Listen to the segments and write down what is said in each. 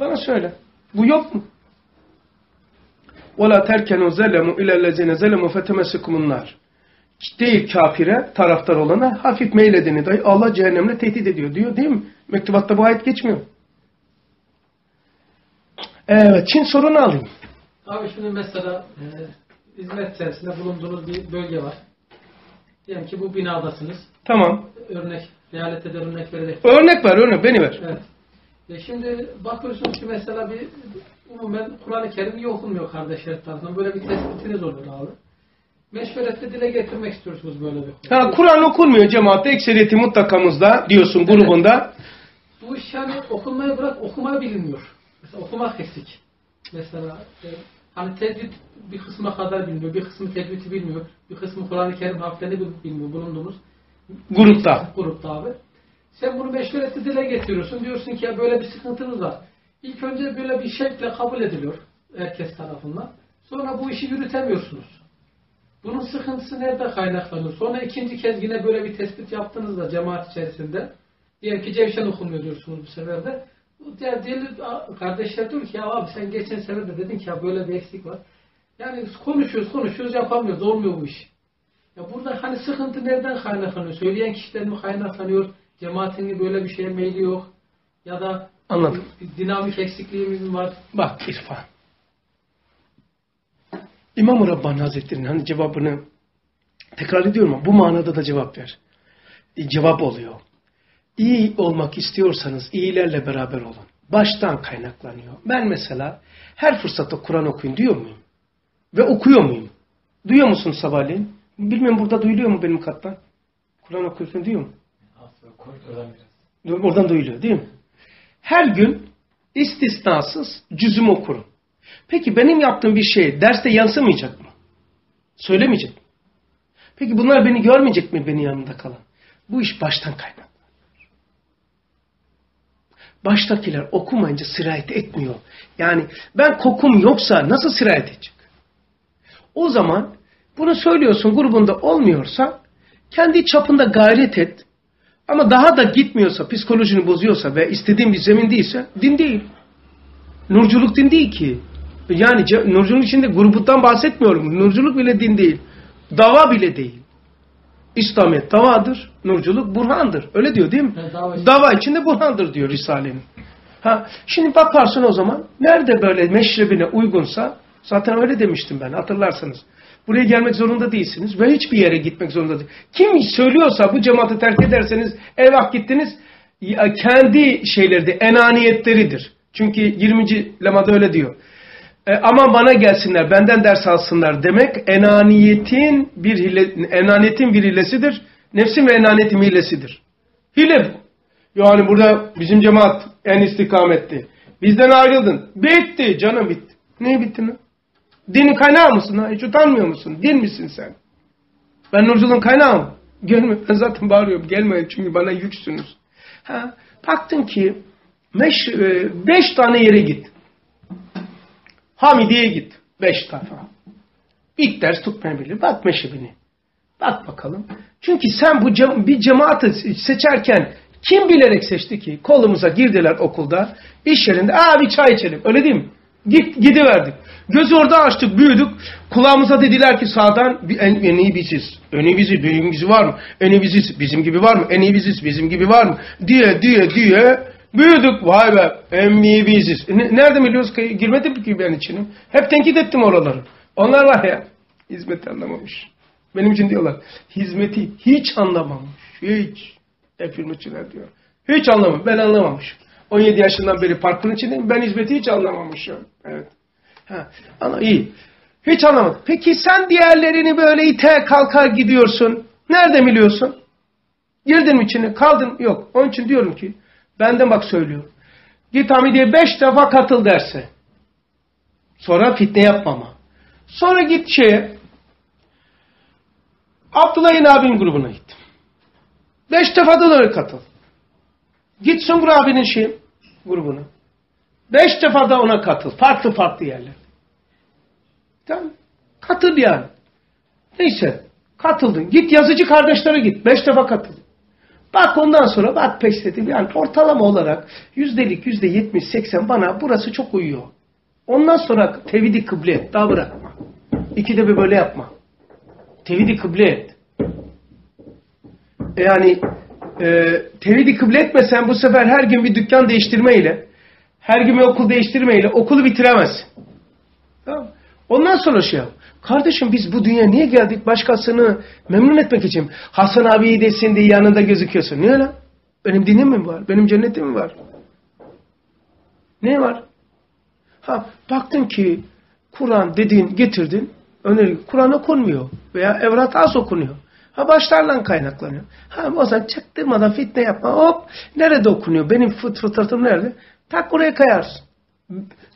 Bana söyle. Bu yok mu? وَلَا تَرْكَنُوا زَلَمُوا اِلَى الَّذِينَ زَلَمُوا فَتَمَسِكُمُ النَّارِ Değil kafire, taraftar olana hafif meyledeni dahi Allah cehennemle tehdit ediyor diyor değil mi? Mektubatta bu ayet geçmiyor. Evet, Çin sorunu alayım. Abi şimdi mesela e, hizmet içerisinde bulunduğunuz bir bölge var. Diyelim ki bu binadasınız. Tamam. Örnek, realite de örnek verecek. Örnek ver, örnek beni ver. Evet. E şimdi bakıyorsunuz ki mesela bir umumen Kur'an-ı Kerim iyi okunmuyor kardeşler tarafından. Böyle bir tespitiniz olur abi. Meşveretle dile getirmek istiyorsunuz böyle bir konu. Ha, Kur'an okunmuyor cemaatte, ekseriyeti mutlakamızda diyorsun grubunda. Bu iş yani okunmayı bırak okumayı bilinmiyor. Mesela okumak eksik. Mesela e, hani tecvid bir kısmına kadar bilmiyor, bir kısmı tecvidi bilmiyor, bir kısmı Kur'an-ı Kerim harflerini bil- bilmiyor bulunduğumuz Grupta. grupta abi. Sen bunu meşveretle dile getiriyorsun. Diyorsun ki ya böyle bir sıkıntınız var. İlk önce böyle bir şekle kabul ediliyor herkes tarafından. Sonra bu işi yürütemiyorsunuz. Bunun sıkıntısı nerede kaynaklanıyor? Sonra ikinci kez yine böyle bir tespit yaptığınızda cemaat içerisinde diyelim ki Cevşen okunmuyor diyorsunuz bu sefer de. Diğer diğer kardeşler diyor ki ya abi sen geçen sefer de dedin ki ya böyle bir eksik var. Yani konuşuyoruz konuşuyoruz yapamıyoruz. Olmuyor bu iş. Ya burada hani sıkıntı nereden kaynaklanıyor? Söyleyen kişiden mi kaynaklanıyor? Cemaatin böyle bir şeye meyli yok? Ya da Anladım. bir dinamik eksikliği mi var? Bak İrfan. İmam-ı Rabbani Hazretleri'nin hani cevabını tekrar ediyorum ama bu manada da cevap ver. E, cevap oluyor. İyi olmak istiyorsanız iyilerle beraber olun. Baştan kaynaklanıyor. Ben mesela her fırsatta Kur'an okuyun diyor muyum? Ve okuyor muyum? Duyuyor musun sabahleyin? Bilmiyorum burada duyuluyor mu benim kattan? Kur'an okuyorsun diyor mu? Oradan duyuluyor değil mi? Her gün istisnasız cüzüm okurum. Peki benim yaptığım bir şey derste yansımayacak mı? Söylemeyecek mi? Peki bunlar beni görmeyecek mi benim yanımda kalan? Bu iş baştan kaynaklanıyor. Baştakiler okumayınca sirayet etmiyor. Yani ben kokum yoksa nasıl sirayet edecek? O zaman bunu söylüyorsun grubunda olmuyorsa kendi çapında gayret et. Ama daha da gitmiyorsa, psikolojini bozuyorsa ve istediğin bir zemin değilse din değil. Nurculuk din değil ki. Yani nurculuk içinde gruptan bahsetmiyorum. Nurculuk bile din değil. Dava bile değil. İslamiyet davadır. Nurculuk burhandır. Öyle diyor değil mi? Evet, dava işte. Dava içinde burhandır diyor Risale'nin. Ha, şimdi bakarsın o zaman nerede böyle meşrebine uygunsa zaten öyle demiştim ben hatırlarsanız. Buraya gelmek zorunda değilsiniz ve hiçbir yere gitmek zorunda değil. Kim söylüyorsa bu cemaati terk ederseniz eyvah gittiniz kendi şeyleri de enaniyetleridir. Çünkü 20. lemada öyle diyor. E, ama bana gelsinler, benden ders alsınlar demek enaniyetin bir hile, enaniyetin bir hilesidir. Nefsin ve enaniyetin hilesidir. Hile bu. Yani burada bizim cemaat en istikametti. Bizden ayrıldın. Bitti canım bitti. Ne bitti mi? Dinin kaynağı mısın? Ha? Hiç utanmıyor musun? Din misin sen? Ben nurculuğun kaynağı mı? Gelme. Ben zaten bağırıyorum. Gelmeyin çünkü bana yüksünüz. Ha? Baktın ki meş, e, beş tane yere git. Hamidiye git. Beş defa. İlk ders tutmayabilir. Bak meşrebini. Bak bakalım. Çünkü sen bu cem bir cemaati seçerken kim bilerek seçti ki? Kolumuza girdiler okulda, iş yerinde. Aa bir çay içelim. Öyle değil mi? Git, gidiverdik. Gözü orada açtık, büyüdük. Kulağımıza dediler ki sağdan en, en iyi biziz. En iyi biziz, bizim gibi var mı? En iyi biziz, bizim gibi var mı? En iyi biziz, bizim gibi var mı? Diye diye diye büyüdük. Vay be, en iyi biziz. Ne- nerede biliyoruz ki? Girmedim ki ben içine. Hep tenkit ettim oraları. Onlar var ya, hizmet anlamamış. Benim için diyorlar, hizmeti hiç anlamamış. Hiç. Hep hizmetçiler diyor. Hiç anlamamış. Ben anlamamışım. 17 yaşından beri parkın içindeyim. Ben hizmeti hiç anlamamışım. Evet. Ha, ana iyi. Hiç anlamadım. Peki sen diğerlerini böyle ite kalkar gidiyorsun. Nerede biliyorsun? Girdin mi içine? Kaldın? Yok. Onun için diyorum ki benden bak söylüyorum. Git Hamidiye beş defa katıl derse. Sonra fitne yapmama. Sonra git şeye Abdullah'ın abinin grubuna git. Beş defa da katıl. Git Sungur abinin şey grubuna. Beş defa da ona katıl. Farklı farklı yerler. Tamam. Katıl yani. Neyse. Katıldın. Git yazıcı kardeşlere git. Beş defa katıl. Bak ondan sonra bak peş dedim. Yani ortalama olarak yüzdelik yüzde yetmiş seksen bana burası çok uyuyor. Ondan sonra tevhidi kıble et. Daha bırakma. İkide bir böyle yapma. Tevhidi kıble et. Yani e, tevhidi kıble etmesen bu sefer her gün bir dükkan değiştirmeyle, her gün bir okul değiştirmeyle okulu bitiremezsin. Tamam Ondan sonra şey yap. Kardeşim biz bu dünya niye geldik? Başkasını memnun etmek için. Hasan abi desin diye yanında gözüküyorsun. Niye lan? Benim dinim mi var? Benim cennetim mi var? Ne var? Ha baktın ki Kur'an dediğin getirdin. Öneri Kur'an okunmuyor. Veya evrat az okunuyor. Ha başlarla kaynaklanıyor. Ha o zaman çaktırmadan fitne yapma. Hop nerede okunuyor? Benim fıt fıtratım nerede? Tak oraya kayarsın.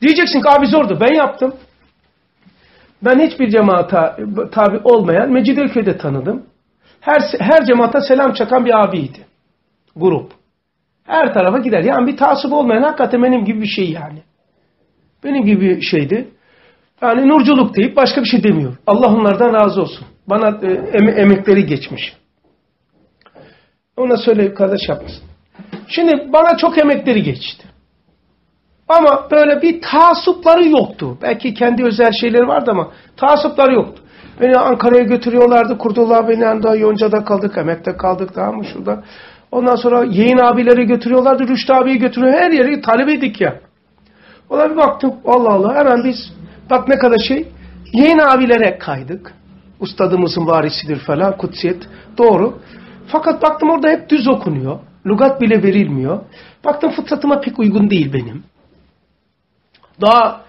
Diyeceksin ki abi zordu. Ben yaptım. Ben hiçbir cemaata tabi olmayan Mecidiyeköy'de tanıdım. Her, her cemaata selam çakan bir abiydi. Grup. Her tarafa gider. Yani bir tasip olmayan hakikaten benim gibi bir şey yani. Benim gibi bir şeydi. Yani nurculuk deyip başka bir şey demiyor. Allah onlardan razı olsun. Bana e, em emekleri geçmiş. Ona söyle kardeş yapmasın. Şimdi bana çok emekleri geçti. Ama böyle bir taasupları yoktu. Belki kendi özel şeyleri vardı ama taasupları yoktu. Beni Ankara'ya götürüyorlardı. Kurtullah beni anda Yonca'da kaldık, Emek'te kaldık tamam mı şurada. Ondan sonra yayın abileri götürüyorlardı. Rüştü abiyi götürüyor. Her yere talebeydik ya. Ona bir baktım. Allah Allah hemen biz bak ne kadar şey. Yayın abilere kaydık. Ustadımızın varisidir falan. Kutsiyet. Doğru. Fakat baktım orada hep düz okunuyor. Lugat bile verilmiyor. Baktım fıtratıma pek uygun değil benim. Daha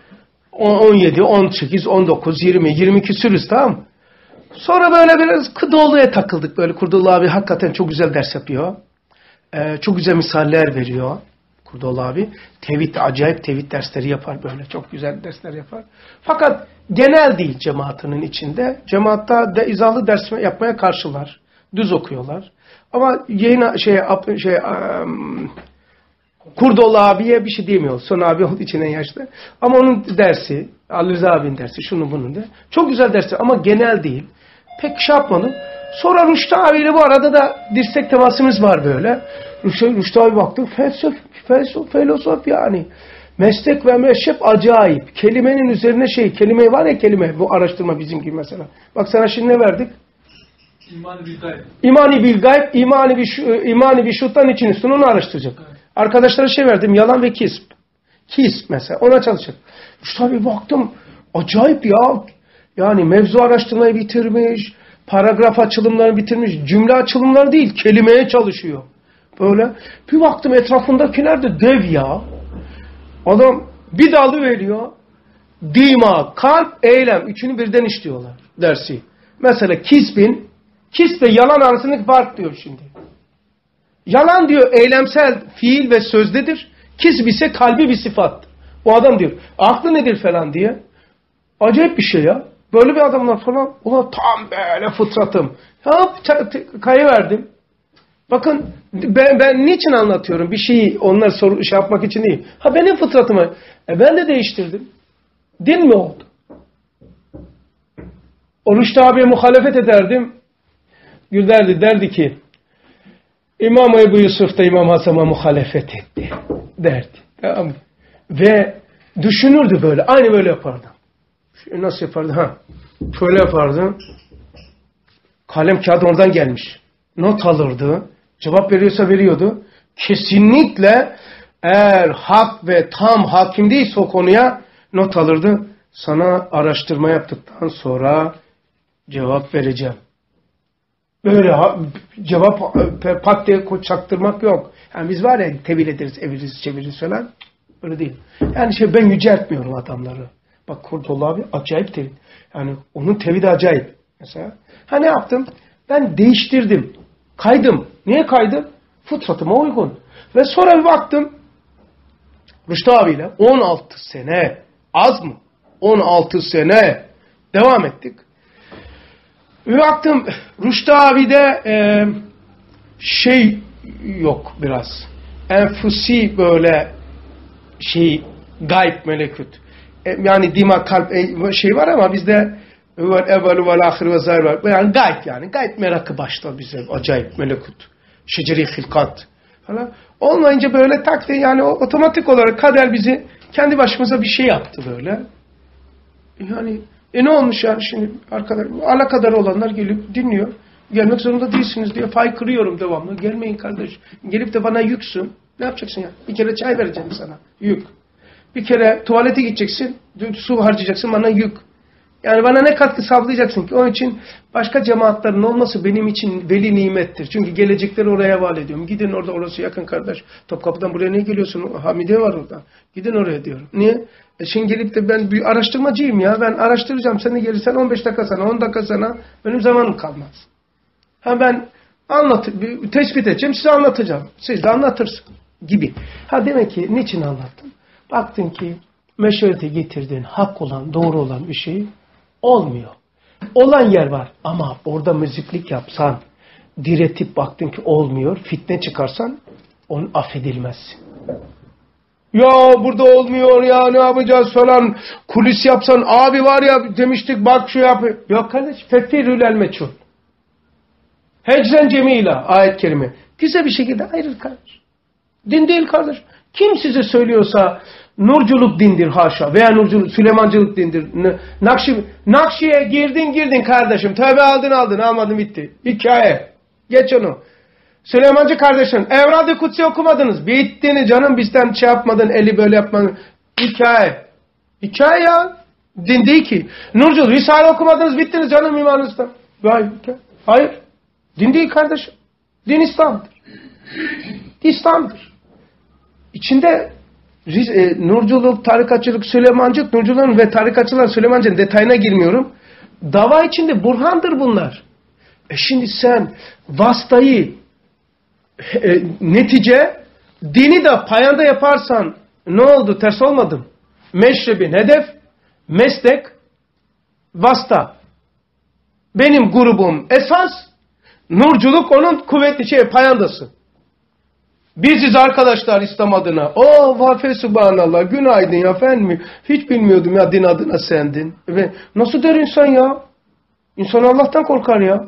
17, 18, 19, 20, 22 sürüz tamam Sonra böyle biraz Kıdoğlu'ya takıldık. Böyle Kurdoğlu abi hakikaten çok güzel ders yapıyor. Ee, çok güzel misaller veriyor. Kurdoğlu abi. Tevhid, acayip tevhid dersleri yapar böyle. Çok güzel dersler yapar. Fakat genel değil cemaatinin içinde. Cemaatta de izahlı ders yapmaya karşılar. Düz okuyorlar. Ama yayın şey, şey um, Kurdoğlu abiye bir şey diyemiyor. Son abi olduğu için en yaşlı. Ama onun dersi, Ali abinin dersi, şunun bunun da. Çok güzel dersi ama genel değil. Pek şey yapmadım. Sonra Rüştü abiyle bu arada da dirsek temasımız var böyle. Rüştü, Rüştü abi baktık felsefe, felsefe, filozof yani. Meslek ve meşrep acayip. Kelimenin üzerine şey, kelime var ya kelime. Bu araştırma bizim gibi mesela. Bak sana şimdi ne verdik? İmani bil gayb. İmani bil gayb, imani bir, imani bir şuttan için üstüne onu araştıracak. Evet. Arkadaşlara şey verdim. Yalan ve kisp. Kisp mesela. Ona çalışacak. İşte tabii baktım. Acayip ya. Yani mevzu araştırmayı bitirmiş. Paragraf açılımlarını bitirmiş. Cümle açılımları değil. Kelimeye çalışıyor. Böyle. Bir baktım etrafındakiler de dev ya. Adam bir dalı veriyor. Dima, kalp, eylem. Üçünü birden işliyorlar dersi. Mesela kisbin, kisp ve yalan arasındaki fark diyor şimdi. Yalan diyor eylemsel fiil ve sözdedir. Kizb ise kalbi bir sıfat. Bu adam diyor aklı nedir falan diye. Acayip bir şey ya. Böyle bir adamlar falan. Ulan tam böyle fıtratım. Hop kayıverdim. Bakın ben, ben niçin anlatıyorum? Bir şeyi onlar soru, şey yapmak için değil. Ha benim fıtratımı. E ben de değiştirdim. Din mi oldu? Oruçta abiye muhalefet ederdim. Gül derdi, ki İmam Ebu Yusuf da İmam Hasan'a muhalefet etti derdi. Tamam Ve düşünürdü böyle. Aynı böyle yapardı. Nasıl yapardı? Ha. Şöyle yapardı. Kalem kağıt oradan gelmiş. Not alırdı. Cevap veriyorsa veriyordu. Kesinlikle eğer hak ve tam hakim değilse o konuya not alırdı. Sana araştırma yaptıktan sonra cevap vereceğim. Böyle cevap pat diye çaktırmak yok. Yani biz var ya tevil ederiz, eviririz, çeviririz falan. Öyle değil. Yani şey ben yüceltmiyorum adamları. Bak Kurtullah abi acayip tevil. Yani onun tevhidi acayip. Mesela. Ha ne yaptım? Ben değiştirdim. Kaydım. Niye kaydım? Fıtratıma uygun. Ve sonra bir baktım. Rüştü abiyle 16 sene. Az mı? 16 sene. Devam ettik. Bir baktım Rüştü abi'de e, şey yok biraz. Enfusi böyle şey gayb melekut. E, yani dima kalp e, şey var ama bizde var evvelu vel ahir ve zahir var. Yani gayb yani. Gayb merakı başta bize acayip melekut. Şeceri hilkat falan. Olmayınca böyle tak diye yani o- otomatik olarak kader bizi kendi başımıza bir şey yaptı böyle. Yani e ne olmuş yani şimdi arkadaş alakadar olanlar gelip dinliyor. Gelmek zorunda değilsiniz diye fay kırıyorum devamlı. Gelmeyin kardeş. Gelip de bana yüksün. Ne yapacaksın ya? Bir kere çay vereceğim sana. Yük. Bir kere tuvalete gideceksin. Su harcayacaksın bana yük. Yani bana ne katkı sağlayacaksın ki? Onun için başka cemaatlerin olması benim için veli nimettir. Çünkü gelecekleri oraya havale ediyorum. Gidin orada orası yakın kardeş. Topkapı'dan buraya niye geliyorsun? Hamide var orada. Gidin oraya diyorum. Niye? E şimdi gelip de ben bir araştırmacıyım ya. Ben araştıracağım. Sen de gelirsen 15 dakika sana, 10 dakika sana. Benim zamanım kalmaz. Ha ben anlat, tespit edeceğim, size anlatacağım. Siz de anlatırsın gibi. Ha demek ki niçin anlattım? Baktın ki meşverete getirdiğin hak olan, doğru olan bir şey olmuyor. Olan yer var ama orada müziklik yapsan, diretip baktın ki olmuyor, fitne çıkarsan onun affedilmezsin. Ya burada olmuyor ya ne yapacağız falan. Kulis yapsan abi var ya demiştik bak şu yap. Yok kardeş fetfirül el meçhul. Hecren cemila ayet kerime. Güzel bir şekilde ayrıl kardeş. Din değil kardeş. Kim size söylüyorsa nurculuk dindir haşa veya nurculuk Süleymancılık dindir. Nakşi, Nakşi'ye girdin girdin kardeşim. Tövbe aldın aldın almadın bitti. Hikaye. Geç onu. Süleymancı kardeşin Evrad-ı Kutsi okumadınız. Bittiniz canım bizden şey yapmadın eli böyle yapmadın. Hikaye. Hikaye ya. Din değil ki. Nurcul Risale okumadınız bittiniz canım imanınızdan. Hayır. Hayır. Din değil kardeşim. Din İslam'dır. İslam'dır. İçinde e, Nurculuk, tarikatçılık, Süleymancılık, Nurcuların ve tarikatçıların Süleymancının detayına girmiyorum. Dava içinde burhandır bunlar. E şimdi sen vastayı e, netice dini de payanda yaparsan ne oldu? Ters olmadım. Meşrebin hedef, meslek, vasta. Benim grubum esas, nurculuk onun kuvvetli şey payandası. Biziz arkadaşlar İslam adına. O vafe subhanallah günaydın ya efendim. Hiç bilmiyordum ya din adına sendin. Ve nasıl der insan ya? İnsan Allah'tan korkar ya.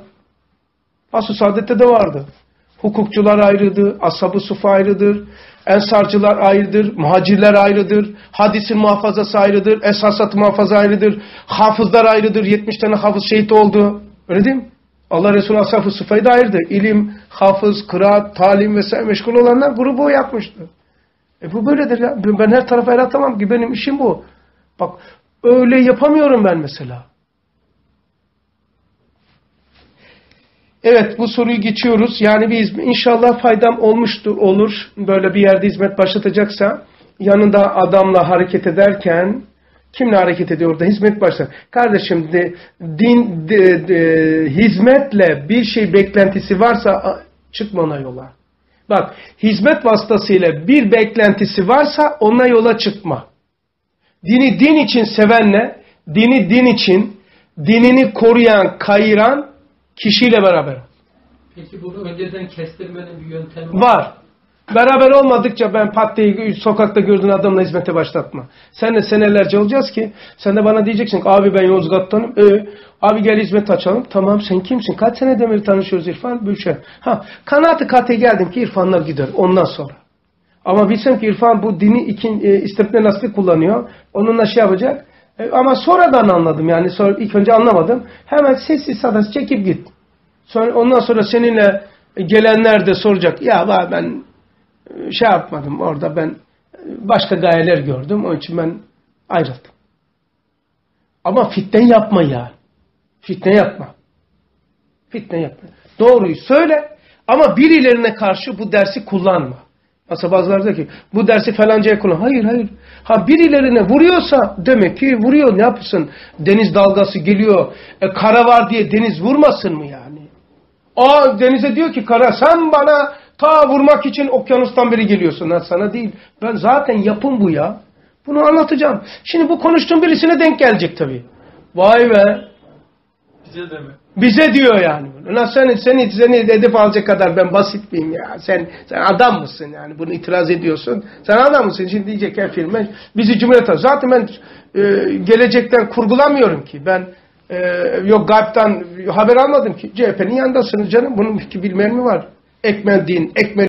Asıl saadette de vardı. Hukukçular ayrıdır, ashab-ı sufa ayrıdır, ensarcılar ayrıdır, muhacirler ayrıdır, hadisin muhafazası ayrıdır, esasat muhafaza ayrıdır, hafızlar ayrıdır, 70 tane hafız şehit oldu. Öyle değil mi? Allah Resulü ashab-ı sufayı da ayırdı. İlim, hafız, kıraat, talim vesaire meşgul olanlar grubu yapmıştı. E bu böyledir ya. Ben her tarafa el ki. Benim işim bu. Bak öyle yapamıyorum ben mesela. Evet bu soruyu geçiyoruz. Yani bir inşallah faydam olmuştur olur. Böyle bir yerde hizmet başlatacaksa yanında adamla hareket ederken kimle hareket ediyor orada hizmet başlar. Kardeşim de, din de, de, hizmetle bir şey beklentisi varsa çıkma ona yola. Bak hizmet vasıtasıyla bir beklentisi varsa ona yola çıkma. Dini din için sevenle, dini din için, dinini koruyan, kayıran kişiyle beraber. Peki bunu önceden kestirmenin bir yöntemi Var. Beraber olmadıkça ben pat diye sokakta gördüğün adamla hizmete başlatma. Seninle senelerce olacağız ki sen de bana diyeceksin ki abi ben Yozgat'tanım. Ee, abi gel hizmet açalım. Tamam sen kimsin? Kaç sene demir tanışıyoruz İrfan? Bülşen. Ha, kanaatı kate geldim ki İrfanlar gider ondan sonra. Ama bilsem ki İrfan bu dini ikin, e, istifne nasıl kullanıyor. Onunla şey yapacak. E, ama sonradan anladım yani. Sonra, ilk önce anlamadım. Hemen sessiz sadası çekip git. Sonra, ondan sonra seninle gelenler de soracak. Ya ben e, şey yapmadım orada ben başka gayeler gördüm. Onun için ben ayrıldım. Ama fitne yapma ya. Fitne yapma. Fitne yapma. Doğruyu söyle ama birilerine karşı bu dersi kullanma. Mesela bazıları diyor ki bu dersi falancaya kullan. Hayır hayır. Ha birilerine vuruyorsa demek ki vuruyor. Ne yapsın? Deniz dalgası geliyor. E, kara var diye deniz vurmasın mı yani? Aa denize diyor ki kara sen bana ta vurmak için okyanustan beri geliyorsun. Ha, sana değil. Ben zaten yapım bu ya. Bunu anlatacağım. Şimdi bu konuştuğum birisine denk gelecek tabii. Vay be. bize de mi? Bize diyor yani. Ulan seni, seni, seni edip alacak kadar ben basit miyim ya? Sen, sen adam mısın yani? Bunu itiraz ediyorsun. Sen adam mısın? Şimdi diyecek her filme. Bizi cumhuriyet Zaten ben e, gelecekten kurgulamıyorum ki. Ben e, yok gaybtan haber almadım ki. CHP'nin yanındasınız canım. Bunun bilmeyen mi var? Ekmel din, ekmel